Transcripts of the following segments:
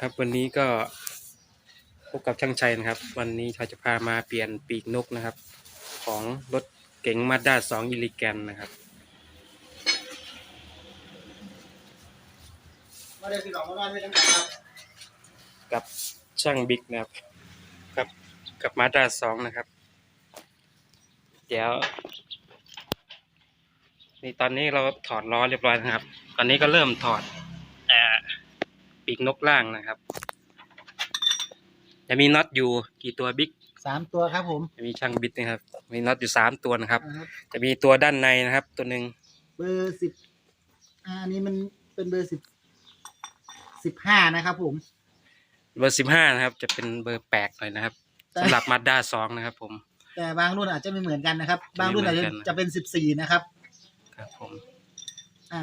ครับวันนี้ก็พบกับช่างชัยนะครับ วันนี้เขาจะพามาเปลี่ยนปีกนกนะครับ ของรถเก๋งมาด้าสองอิลิแกนนะครับมาเดี๋ยวพี่น้องมาบ้านด้วยกันครับกับช่างบิ๊กนะครับกับกับมาด้าสองนะครับ เดี๋ยวนี่ตอนนี้เราถอดล้อเรียบร้อยนะครับ ตอนนี้ก็เริ่มถอดเอ่อ ปีกนกล่างนะครับ จะมีน็อตอยู่กี่ตัวบิ๊กสามตัวครับผมจะมีช่างบิดนะครับ มีน็อตอยู่สามตัวนะครับนะครับจะมีตัวด้านในนะครับ ตัวหนึ่งเบอร์สิบอ่าอันนี้มันเป็นเบอร์สิบสิบห้านะครับผม เบอร์สิบห้านะครับ จะเป็นเบอร์แปลกหน่อยนะครับสำหรับมาด้าสองนะครับ ผม แต่บางรุ่นอาจจะไม่เหมือนกันนะครับ บางรุ่นอาจจะไม่เหมือนกันจะเป็นสิบสี่นะครับ ครับผม อ่า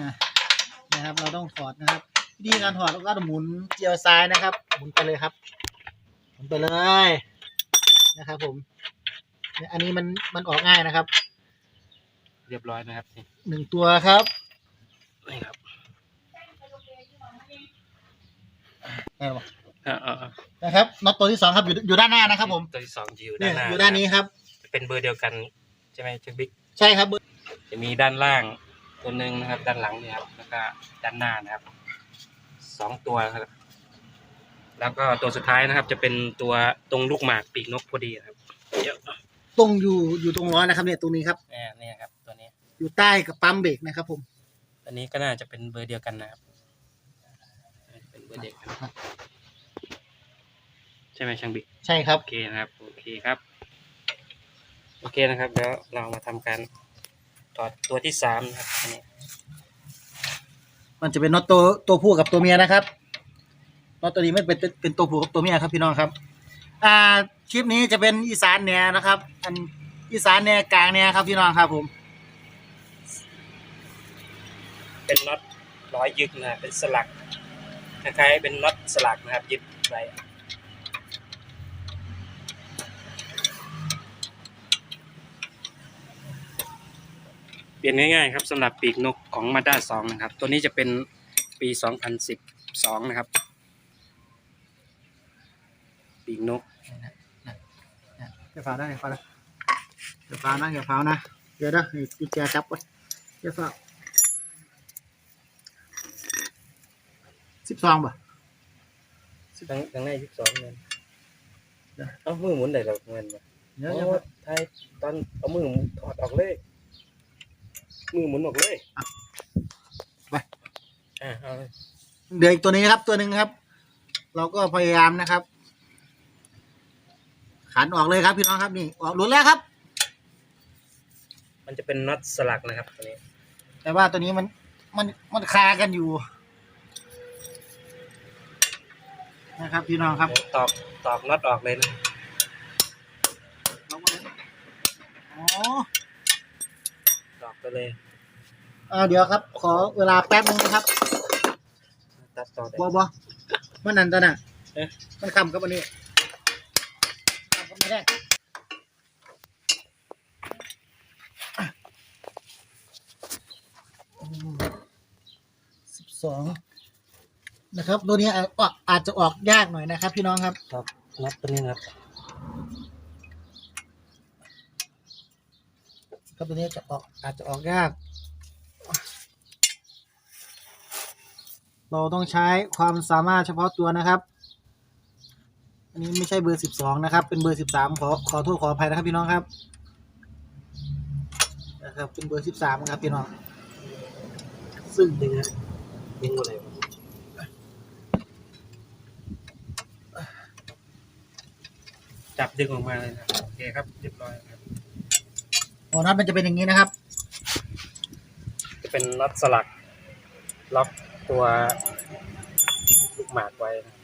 นะครับ เราต้องถอดนะครับ วิธีการถอดเราก็หมุนเจียวซ้ายนะครับ หมุนไปเลยครับ หมุนไปเลยนะครับ ผมเนี่ยอันนี้มันมันออกง่ายนะครับ เรียบร้อยนะครับนี่หนึ่งตัวครับนี่ครับได้ปะอ่าอ่าอ่านะครับน็อตตัวที่สองครับอยู่อยู่ด้านหน้านะครับ ผมตัวที่สองจะอยู่เนี่ด้ายนหน้าอยู่ด้านนี้ครับจะเป็นเบอร์เดียวกันใช่ไหมช่างบิ๊กใช่ครับเบอร์จะมีด้านล่างตัวหนึ่งนะครับ ด้านหลังเนี่ยครับแล้วก็ด้านหน้านะครับ สองตัวครับ แล้วก็ตัวสุดท้ายนะครับ จะเป็นตัวตรงลูกหมากปีกนกพอดีครับเดี๋ยวตรงอยู่อยู่ตรงล้อนะครับเนี่ยตรงนี้ครับเนี่ยเนี่ยครับ ตัวนี้ อยู่ใต้กับปั๊มเบรกนะครับผม ตัวนี้ก็น่าจะเป็นเบอร์เดียวกันนะครับ เป็นเบอร์เดียวกันใช่ไหมช่างบิ๊กใช่ครับ โอเคนะครับ โอเคครับ โอเคนะครับ เดี๋ยวเรามาทำการถอดตัวที่สามนะครับอันนี้ มันจะเป็นน็อตตัวตัวผู้กับตัวเมียนะครับน็อตตัวนี้ไม่เป็นเป็นตัวผู้กับตัวเมียครับพี่น้องครับ อ่าคลิปนี้จะเป็นอีสานแนนะครับ อันอีสานแนกลางแนครับพี่น้องครับผม เป็นน็อตร้อยยึกนะเป็นสลักคล้ายๆเป็นน็อตสลักนะครับยึดไว้ เปลี่ยนง่ายๆครับสำหรับปีกนกของมาด้าสองนะครับ ตัวนี้จะเป็นปี 2012 นะครับ ปีกนกอย่าฟ้าได้อย่าฟ้านะอย่าฟ้านะอย่าฟ้านะเดี๋ยวนะนี่กุญแจจับไว้อย่าฟ้าสิบสองป่ะทั้งทั้งในยี่สิบสองเงินเอ้ามือหมุนได้แล้วเงินมาเดี๋ยวโอ้เดี๋ยวไทยตอนเอามือถอดออกเลย มือหมุนออกเลยไป อ่าเอาเลยเดี๋ยวอีกตัวนี้ครับตัวหนึ่งครับ เราก็พยายามนะครับ ขันออกเลยครับพี่น้องครับนี่ออกหลุดแล้วครับ มันจะเป็นน็อตสลักนะครับตัวนี้แต่ว่าตัวนี้มันมันมันคากันอยู่ นะครับ พี่น้องครับ เดี๋ยวตอกตอกน็อตออกเลยนะ อ๋อตอก ไปเลยเออเดี๋ยวครับ ขอเวลาแป๊บนึงนะครับตัดต่อได้บอบอมันนั่นตอนน่ะเอ๊ะมันคำกับอันนี้คำกับไม่ได้สิบสองนะครับ ตัวนี้อาจออกอาจจะออกยากหน่อยนะครับ พี่น้องครับตอกน็อตตัวนี้นะครับ ครับตัวนี้จะออกอาจจะออกยาก เราต้องใช้ความสามารถเฉพาะตัวนะครับ อันนี้ไม่ใช่เบอร์สิบสองนะครับ เป็นเบอร์สิบสามขอขอโทษขออภัยนะครับพี่น้องครับนะครับเป็นเบอร์สิบสามครับพี่น้อง ซึ่งดึงนะดึงหมดเลยจับดึงออกมาเลยนะโอเคครับเรียบร้อย หัวน็อตมันจะเป็นอย่างนี้นะครับ จะเป็นน็อตสลัก ล็อกตัวลูกหมากไว้นะ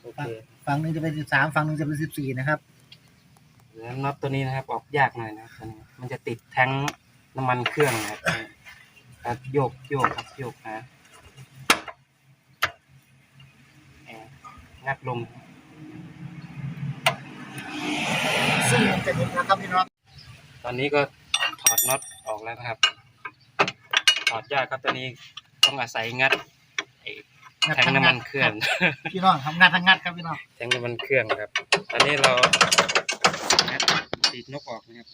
โอเคฝั่งหนึ่งจะเป็นสิบสามฝั่งหนึ่งจะเป็นสิบสี่นะครับแล้วน็อตตัวนี้นะครับ ออกยากหน่อยนะครับตัวนี้มันจะติดแท้งน้ำมันเครื่องนะครับครับโยกโยกครับโยกนะแอบงัดลงซึ่งมันจะเห็นนะครับพี่น้อง ตอนนี้ก็ถอดน็อตออกแล้วนะครับ ถอดยากครับตัวนี้ต้องอาศัยงัดไอ้งัดแทงน้ำมันเครื่อง พี่น้องครับงัดทั้งงัดครับพี่น้องแทงน้ำมันเครื่องครับ ตอนนี้เรางัดปีกนกออกนะครับ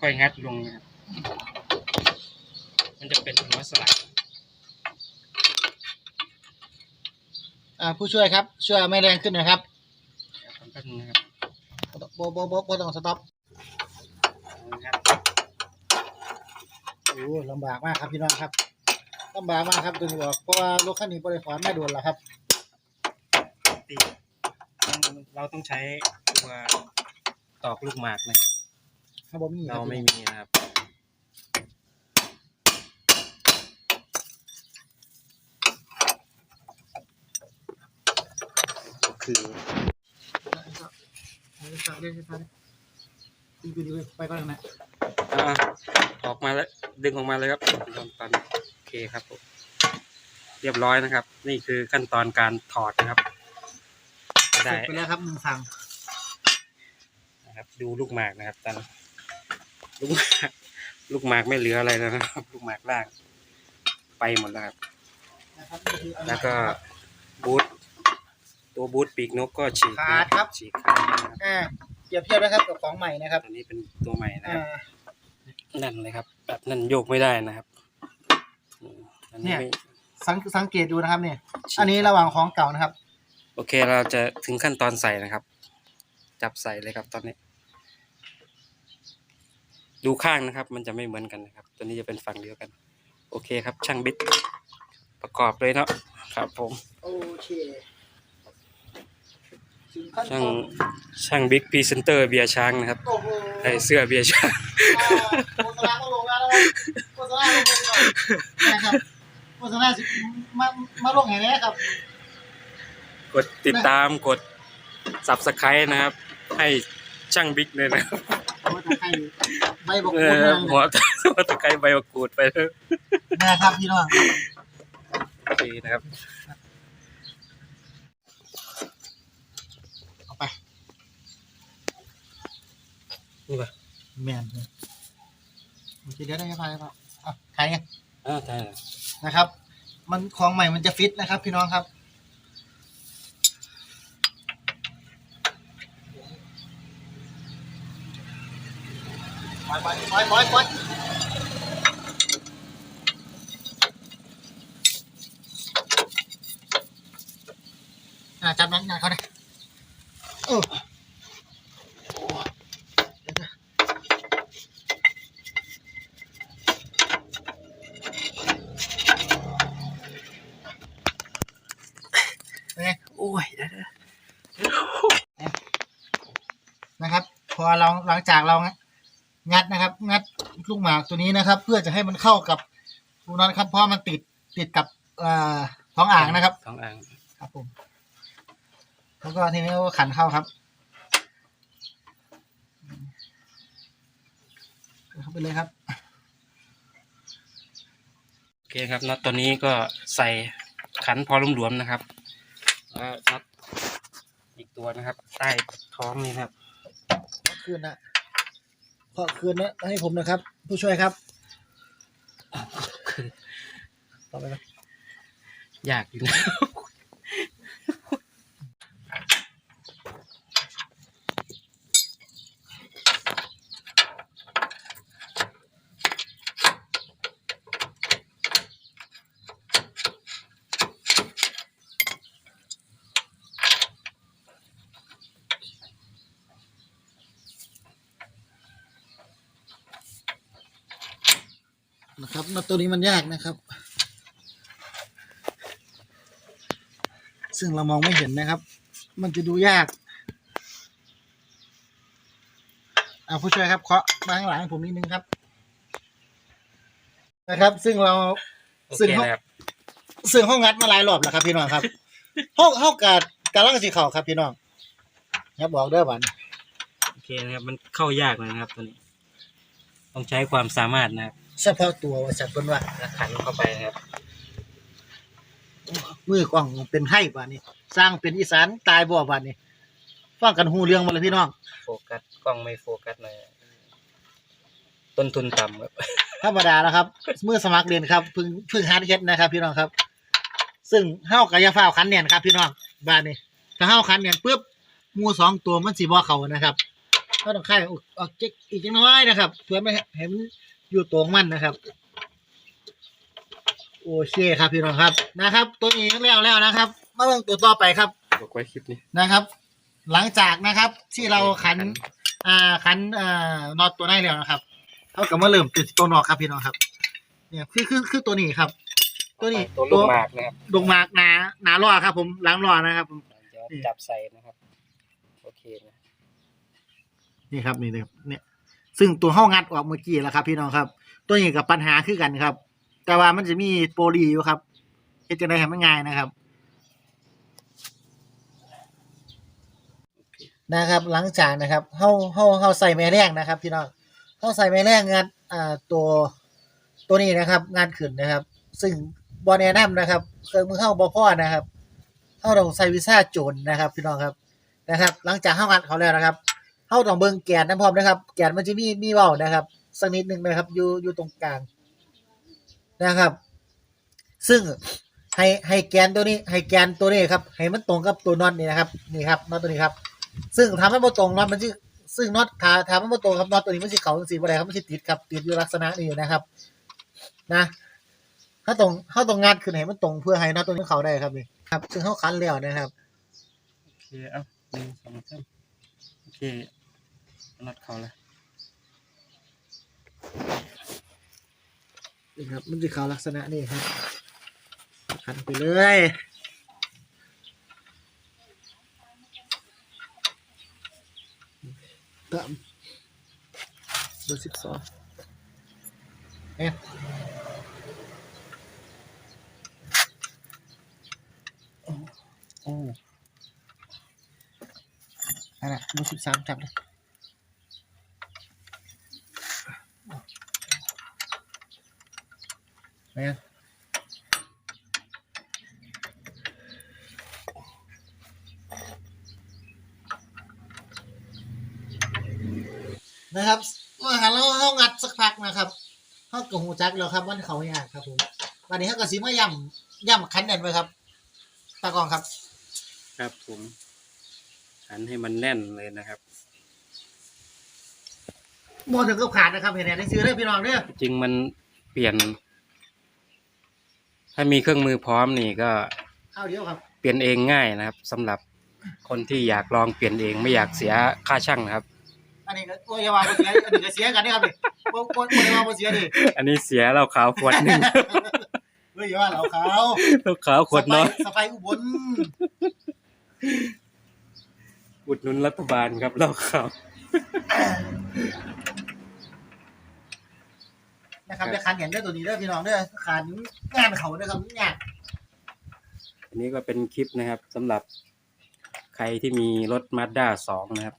ค่อยๆงัดลงนะครับ มันจะเป็นหัวสลักอ่าผู้ช่วยครับ ช่วยเอาไม่แรงขึ้นหนะครับครับแป๊บนึงนะครับโบโบโบโบต้องสต็อปนะครับโอ้ลำบากมากครับพี่น้องครับลำบากมากครับตัวนี้บอกเพราะว่ารถคันนี้บริขารไม่โดนแล้วครับตีเราต้องใช้ตัวตอกลูกหมากนะถ้าบ่มีคเราบไม่มีนะครับคือ ไปก่อนนะอ่าออกมาแล้วดึงออกมาเลยครับตอนตอนโอเคครับผมเรียบร้อยนะครับ นี่คือขั้นตอนการถอดนะครับ เสร็ได้จไปแล้วครับหนึ่งสั่งนะครับ ดูลูกหมากนะครับตอนลูกหมากลูกหมากไม่เหลืออะไรแล้วนะครับ ลูกหมากล่าง ไปหมดแล้วครับ นะครับนี่คืออันแล้วก็บูท ตัวบูทปีกนกก็ฉีกขาดครับ ฉีกขาดนะครับอ่าเปรียบเทียบนะครับกับของใหม่นะครับตัวนี้เป็นตัวใหม่นะคอ่ารับนั่นเลยครับ แบบนั่นโยกไม่ได้นะครับอืมอันนี้เนี่ยไม่สังสังเกตดูนะครับเนี่ย ฉีก อันนี้ระหว่างของเก่านะครับ โอเคเราจะถึงขั้นตอนใส่นะครับ จับใส่เลยครับตอนนี้ ดูข้างนะครับ มันจะไม่เหมือนกันนะครับ ตัวนี้จะเป็นฝั่งเดียวกัน โอเคครับ ช่างบิดประกอบเลยเนาะครับผม โอเคถึงขั้นต ช่างอนช่างบิ๊กพรีเซนเตอร์เบียร์ช้างนะครับโอ้โหใส่เสื้อเบียร์ช้างอ่าโฆษณาก็ลงแล้วโฆษณาลงแล้วนะครับโฆษณาสิมามาลงแห่งนี้ครับ กดติดตามกด subscribe นะครับ ให้ช่างบิ๊กเลยนะครับโอ้จะให้ใบบอกเอคุณอนะหัวหัวตะไคร้ใบมะกรูดไปเลยนะครับพี่น้องโอเคนะครับ เอาไป นี่ป่ะแมนโอเคเดี๋ยวได้ไหมครับอะขายไงอ้าวใช่เหรอนะครับ มันของใหม่มันจะฟิตนะครับ พี่น้องครับปล่อยปล่อยปล่อยปล่อยปล่อยอ่าจับนั้นงานเขาเลยเออโอ้เดี๋ยวนะ เป็นไงโอ้ยเดี๋ยวนะครับ พอเราหลังจากเรางัดนะครับ งัดลูกหมากตัวนี้นะครับ เพื่อจะให้มันเข้ากับลูกน็อตครับ เพราะมันติดติดกับเอ่อท้องอ่างนะครับท้องอ่างครับผม แล้วก็ทีนี้ก็ขันเข้าครับเข้าไปเลยครับ โอเคครับน็อตตัวนี้ก็ใส่ขันพอหลวมๆนะครับ แล้วน็อตอีกตัวนะครับ ใต้ท้องนี่นะครับคืนนะขอคืนนะให้ผมนะครับ ผู้ช่วยครับต่อไปครับยากอยู่นะ นะครับน็อตตัวนี้มันยากนะครับ ซึ่งเรามองไม่เห็นนะครับ มันจะดูยากเอาผู้ช่วยครับเคาะมาข้างหลังให้ผมนิดนึงครับ นะครับ ซึ่งเราโอซึ่งเคเขานะครับซึ่งห้องงัดมาหลายรอบแล้วครับพี่น้องครับห้องห้องกาดกาลังสีเข่าครับพี่น้องครับบอกเด้อบันโอเคนะครับ มันเข้ายากเลยนะครับตัวนี้ ต้องใช้ความสามารถนะครับ เฉพาะตัวว่าสัตว์บนว่าขันเข้าไปครับมือกล้องเป็นให้บ้านนี้ สร้างเป็นอีสานตายบ่บ้านนี้ฟังกันหูเรื่องมาเลยพี่น้องโฟกัสกล้องไม่โฟกัสเลยต้นทุนต่ำครับธรรมดาแล้วครับเมื่อสมัครเรียนครับเพึ่งเพึ่งฮาร์ดเฮ็ดนะครับ พี่น้องครับ ซึ่งเฮากับยาฟ้าวคันเนียนครับพี่น้องบ้านนี้ถ้าเฮาคันเนียนปุ๊บมูสองตัวมันสีบ่เขานะครับก็ต้องค่ายออกออกเจ๊กอีกน้อยนะครับเพื่อไม่ให้มัน อยู่ตรงมันนะครับ โอเคครับพี่น้องครับนะครับ ตัวนี้แล้วแล้วนะครับมาเบิ่งตัวต่อไปครับบอกไว้คลิปนี้นะครับ หลังจากนะครับ ที่เราขัน อ่าขันอ่านอตตัวได้แล้วนะครับเท่ากับว่าเริ่มติดตัวนอกครับพี่น้องครับ เนี่ยคือคือคือตัวนี้ครับ ตัวนี้ตัวลูกหมากนะครับดงหมากหนาหนาล้อครับ ผมหล้างล้อนะครับผมเดี๋ยวจับใส่นะครับ โอเคนะนี่ครับนี่เลยเนี่ย ซึ่งตัวห้องงัดออกเมื่อกี้แล้วครับ พี่น้องครับ ตัวนี้กับปัญหาคือกันครับ แต่ว่ามันจะมีโปรลีอยู่ครับเฮ็ดจังได๋ให้มันง่ายนะครับ นะครับ หลังจากนะครับเฮาเฮาเฮาใส่แม่แรงนะครับ พี่น้องเฮาใส่แม่แรงงัดอ่าตัวตัวนี้นะครับ งานขึ้นนะครับ ซึ่งบ่แนะนำนะครับเครื่องมือเฮาบ่พอนะครับเฮาต้องใส่วีซ่าโจรนะครับ พี่น้องครับนะครับ หลังจากเฮางัดเขาแล้วนะครับ เฮาต้องเบิ่งแกนน้ำพร้อมนะครับ แกนมันจะมีมีเว้านะครับสักนิดหนึงนะครับ อยู่อยู่ตรงกลางนะครับ ซึ่งให้ให้แกนตัวนี้ ให้แกนตัวนี้ครับให้มันตรงกับตัวน็อตนี่นะครับนี่ครับน็อตตัวนี้ครับ ซึ่งทำให้บ่ตรงน็อตมันสิซึ่งน็อตถ้าถ้ามันบ่ตรงครับน็อตตัวนี้มันสิเข้าจังซี่บ่ได้ครับมันสิติดครับติดอยู่ลักษณะนี้นะครับ นะถ้าตรงถ้าตรงงัดขึ้นให้มันตรงเพื่อให้น็อตตัวนี้เข้าได้ครับนี่ครับ ซึ่งเฮาคันแล้วนะครับโอเคเอาหนึ่งสองสามโอเค นัดเขาเลยนี่ครับ มันสิเข้าลักษณะนี้ครับคันไปเลยตามเบอร์12เอ๊ะโอ้นั่นน่ะเบอร์13จับเลย นี่ยนะครับเมื่อหาเราเข้างัดสักพักนะครับเข้ากับหูจักแล้วครับวันเขายากครับผมวันนี้เขาก็สีมาย่ำย่ำคันเด่นไว้ครับตากล้องครับ ครับผมหันให้มันแน่นเลยนะครับโมถึงกับขาดนะครับเห็นไหมได้ซื้อได้พี่น้องเด้อจริงมันเปลี่ยน ถ้ามีเครื่องมือพร้อมนี่ก็เอาเดียวครับ เปลี่ยนเองง่ายนะครับสำหรับคนที่อยากลองเปลี่ยนเองไม่อยากเสียค่าช่างนะครับ อันนี้ก็โอ้ยอยาวาบ่เสียอันนี้ก็เสียกันนี่ครับนี่โอ้โอ้ยอยาวาบ่เสียดิอันนี้เสียเหล้าขาวขวดหนึ่ง เฮ้ยอยาวาเราเขาเหล้าขาวขวดน้อย สไปอุบลอุดหนุนรัฐบาลครับเหล้าขาว นะครับได้คันเห็นได้อตัวนี้เด้อพี่น้องเด้อคันงานเขาเด้อครับยากอันนี้ก็เป็นคลิปนะครับสำหรับใครที่มีรถมาด้าสองนะครับ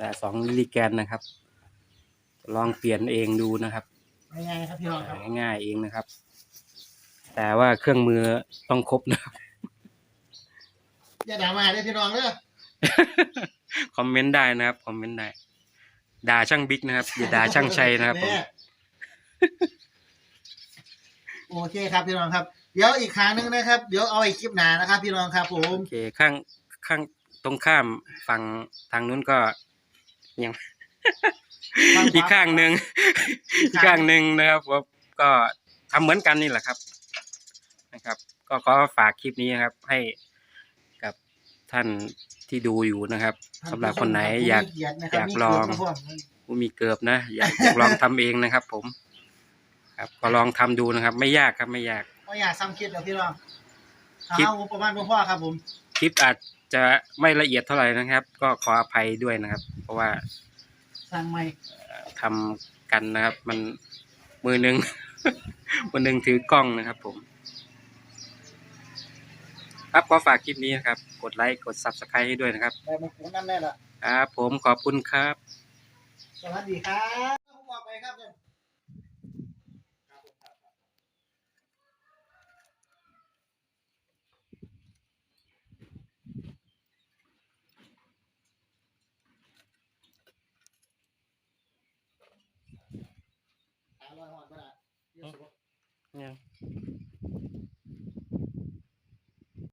ด้าสองลิลิแกนนะครับ ลองเปลี่ยนเองดูนะครับง่ายๆครับพี่น้องครับง่ายๆเองนะครับ แต่ว่าเครื่องมือต้องครบนะครับอย่าด่ามาเด้อพี่น้องเด้อคอมเมนต์ได้นะครับคอมเมนต์ได้ด่าช่างบิ๊กนะครับอย่าด่าช่างชัยนะครับผมแโอเคครับพี่น้องครับ เดี๋ยวอีกครั้งหนึงนะครับ เดี๋ยวเอาไอ้คลิปหนานะครับ พี่น้องครับผม โอเคข้างข้างตรงข้ามฝั่งทางนู้นก็ยังอีกข้างหนึ่งอีกข้างหนึ่งนะครับก็ก็ทำเหมือนกันนี่แหละครับนะครับ ก็ขอฝากคลิปนี้นะครับ ให้กับท่านที่ดูอยู่นะครับสำหรับคนไหนอยาก อยากลอง ผู้มีเกิบนะ อยากอยากลองทำเองนะครับ ผม ครับก็ลองทำดูนะครับ ไม่ยากครับไม่ยากก็อยากซ้ำคลิปแล้วพี่น้องคลิปเอางบประมาณพ่อครับผมคลิปอาจจะไม่ละเอียดเท่าไหร่นะครับ ก็ขออภัยด้วยนะครับ เพราะว่าสั่งใหม่ทำกันนะครับ มันมือหนึ่ง มือหนึ่งถือกล้องนะครับ ผม ครับขอฝากคลิปนี้นะครับ กดไลค์กด subscribe ให้ด้วยนะครับแต่มันคงนั่นแน่ละครับผมขอบคุณครับ สวัสดีครับผมบอกไปครับเนี่ยอร่อย อ